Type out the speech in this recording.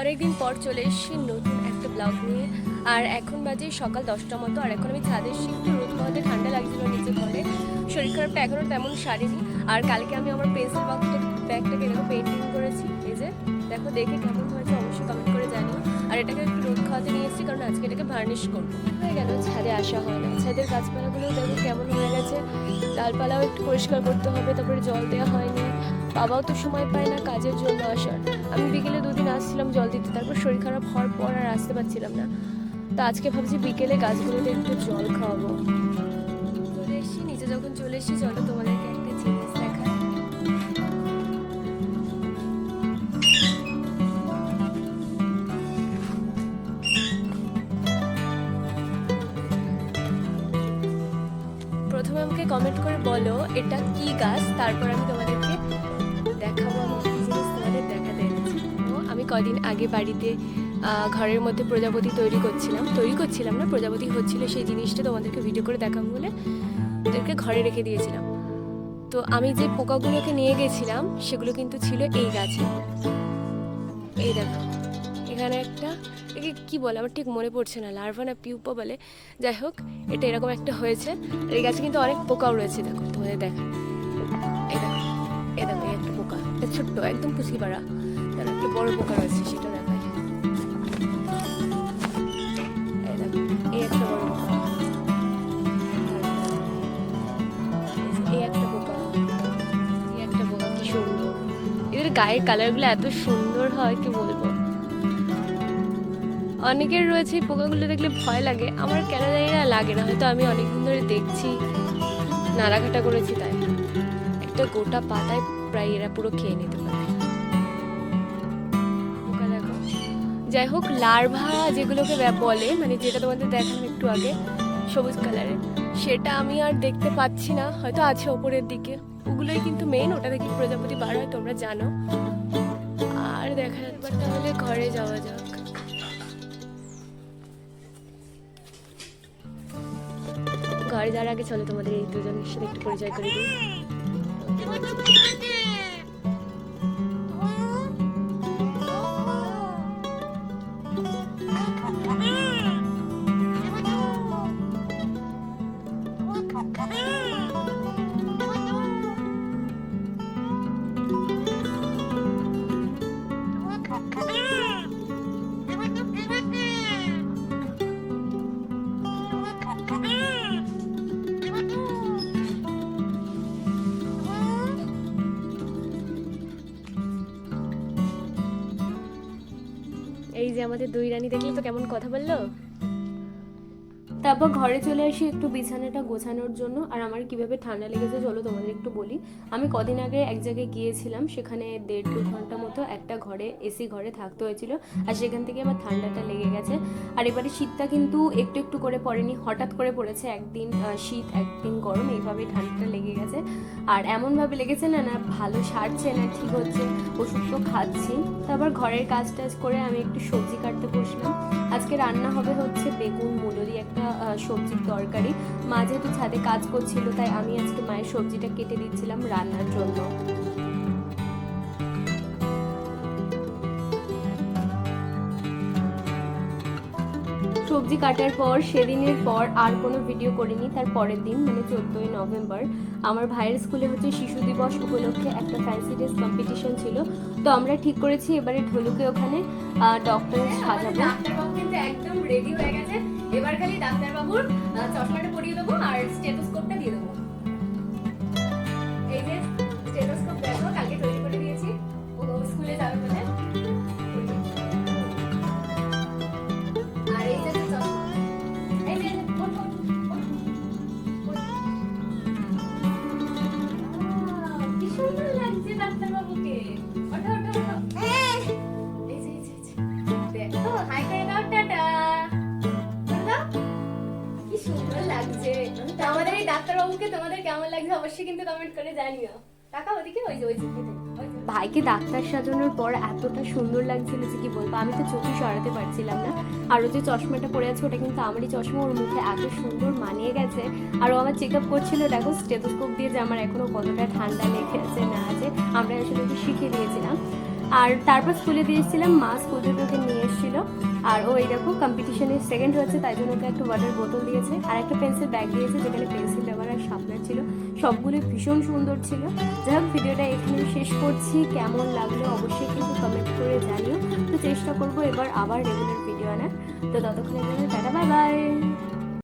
অনেকদিন পর চলে এসেছি নতুন একটা ব্লগ নিয়ে। আর এখন বাজে সকাল দশটা মতো, আর এখন আমি ছাদে এসেছি, একটু রোদ পোহাতে ঠান্ডা লাগছিল নিচে ঘরে। শরীর খারাপটা এখনও তেমন সারিনি। আর কালকে আমি আমার পেন্সিল বক্সটা ব্যাগটাকে এরকম পেন্টিং করেছি, এই যে, দেখো দেখে কেমন হয়েছে, অবশ্যই কমেন্ট করে জানিও। আর এটাকে একটু রোদ খাওয়াতে নিয়ে এসেছি, কারণ আজকে এটাকে ভার্নিশ করব। হয়ে গেল, ছাদে আসা হয় না। ছাদের গাছপালাগুলো দেখো কেমন হয়ে গেছে। ডালপালাও একটু পরিষ্কার করতে হবে, তারপরে জল দেওয়া হয়নি। বাবাও তো সময় পায় না কাজের জন্য আসার। আমি বিকেলে দুদিন আসছিলাম জল দিতে, তারপর শরীর খারাপ হওয়ার পর আর আসতে পারছিলাম না। তো আজকে ভাবছি বিকেলে গাছগুলোতে একটু জল খাওয়াবো। চলে এসেছি নিচে যখন চলে এসেছি, চলো তোমাদেরকে একটা জিনিস দেখাই। প্রথমে আমাকে কমেন্ট করে বলো, এটা কি গাছ? তারপর আমি তোমাদেরকে কদিন আগে বাড়িতে ঘরের মধ্যে প্রজাপতি তৈরি করছিলাম। তৈরি করছিলাম না, প্রজাপতি হচ্ছিল সেই জিনিসটা তোমাদেরকে ভিডিও করে দেখাবো বলে ওদেরকে ঘরে রেখে দিয়েছিলাম। তো আমি যে পোকাগুলোকে নিয়ে গেছিলাম, সেগুলো কিন্তু ছিল এই গাছে। এই দেখো, এখানে একটা, একে কি বলে? আমার ঠিক মনে পড়ছে না লার্ভা না পিউপা বলে। যাই হোক, এটা এরকম একটা হয়েছে। এই গাছে কিন্তু অনেক পোকাও রয়েছে, দেখো, তোমাদের দেখা, এই একটা পোকা, এটা ছোট্ট, একদম পুষি পাড়া বড় পোকা রয়েছে, সেটা গায়ের কালারগুলো এত সুন্দর হয়, কি বলব? অনেকের রয়েছে পোকাগুলো দেখলে ভয় লাগে, আমার কেন জানি না লাগে না, হয়তো আমি অনেকদিন ধরে দেখছি নাড়াঘাটা করেছি তাই। একটা গোটা পাতায় প্রায় এরা পুরো খেয়ে নিতে পারে। যাই হোক লার্ভা যেগুলোকে বলে মানে যেটা তোমাদের দেখালাম একটু আগে, সবুজ কালারের সেটা আমি আর দেখতে পাচ্ছি না, হয়তো আছে ওপরের দিকে। ওগুলোই কিন্তু মেইন ওটা থেকে প্রজাপতি বার হয়, তোমরা জানো। আর দেখা যাচ্ছে তাহলে ঘরে যাওয়া যাক। ঘরে যাওয়ার আগে চলো তোমাদের এই দুজনের সাথে একটু পরিচয় করে দিই। এই যে আমাদের দুই রানী দেখলে তো কেমন কথা বলল? তারপর ঘরে চলে আসি একটু বিছানাটা গোছানোর জন্য। আর আমার কীভাবে ঠান্ডা লেগেছে চলো তোমাদের একটু বলি। আমি কদিন আগে এক জায়গায় গিয়েছিলাম, সেখানে দেড় দু ঘণ্টা মতো একটা ঘরে, এসি ঘরে থাকতে হয়েছিল। আর সেখান থেকে আমার ঠান্ডাটা লেগে গেছে। আর এবারে শীতটা কিন্তু একটু একটু করে পড়েনি, হঠাৎ করে পড়েছে একদিন শীত, একদিন গরম, এইভাবেই ঠান্ডাটা লেগে গেছে। আর এমনভাবে লেগেছে না না, ভালো সারছে না, ঠিক হচ্ছে, ওষুধ তো খাচ্ছি। তারপর ঘরের কাজ টাজ করে আমি একটু সবজি কাটতে বসলাম। আজকে রান্না হবে হচ্ছে বেগুন মুলো একটা সবজির তরকারি। মা যেহেতু ছাদে কাজ করছিল, তাই আমি আজকে মায়ের সবজিটা কেটে দিচ্ছিলাম রান্নার জন্য। সবজি কাটার পর সেদিনের পর আর কোনো ভিডিও করিনি। তার পরের দিন মানে চোদ্দোই নভেম্বর আমার ভাইয়ের স্কুলে হচ্ছে শিশু দিবস উপলক্ষে একটা ফ্যান্সি ড্রেস কম্পিটিশন ছিল। তো আমরা ঠিক করেছি এবারে ঢোলুকে ওখানে ডক্টর সাজাবো। ডাক্তারবাবু কিন্তু একদম রেডি হয়ে গেছে। এবার খালি ডাক্তারবাবুর চশমাটা পরিয়ে দেবো আর স্টেথোস্কোপটা দিয়ে দেবো। এই তোমাদের কেমন লাগছে অবশ্যই কিন্তু কমেন্ট করে জানিও। টাকা ওদিকে ওই যে, ওই। ভাইকে ডাক্তার সাজানোর পর এতটা সুন্দর লাগছিল যে কি বলব, আমি তো চোখে সরাতে পারছিলাম না। আর ও যে চশমাটা পরে আছে, ওটা কিন্তু আমারই চশমা, ওর মুখে এত সুন্দর মানিয়ে গেছে। আর ও আমার চেক আপ করছিল, দেখো স্টেথোস্কোপ দিয়ে যে আমার এখনও কতটা ঠান্ডা লেগে আছে না আছে, আমরা আসলে শিখিয়ে দিয়েছিলাম। আর তারপর স্কুলে দিয়েছিলাম, মা স্কুল থেকে নিয়ে এসেছিল। আর ও এই দেখো কম্পিটিশনে সেকেন্ড হয়েছে, তাই জন্য ওকে একটা ওয়াটার বোতল দিয়েছে। আর একটা পেন্সিল ব্যাগ দিয়েছে, যেখানে পেন্সিল ব্যবহার আর শার্পনার ছিল। সবগুলো ভীষণ সুন্দর ছিল। যাই হোক, ভিডিওটা এখানে শেষ করছি। কেমন লাগল অবশ্যই কিন্তু কমেন্ট করে জানিও। তো চেষ্টা করব এবার আবার রেগুলার ভিডিও আনার। তো টাটা বাই বাই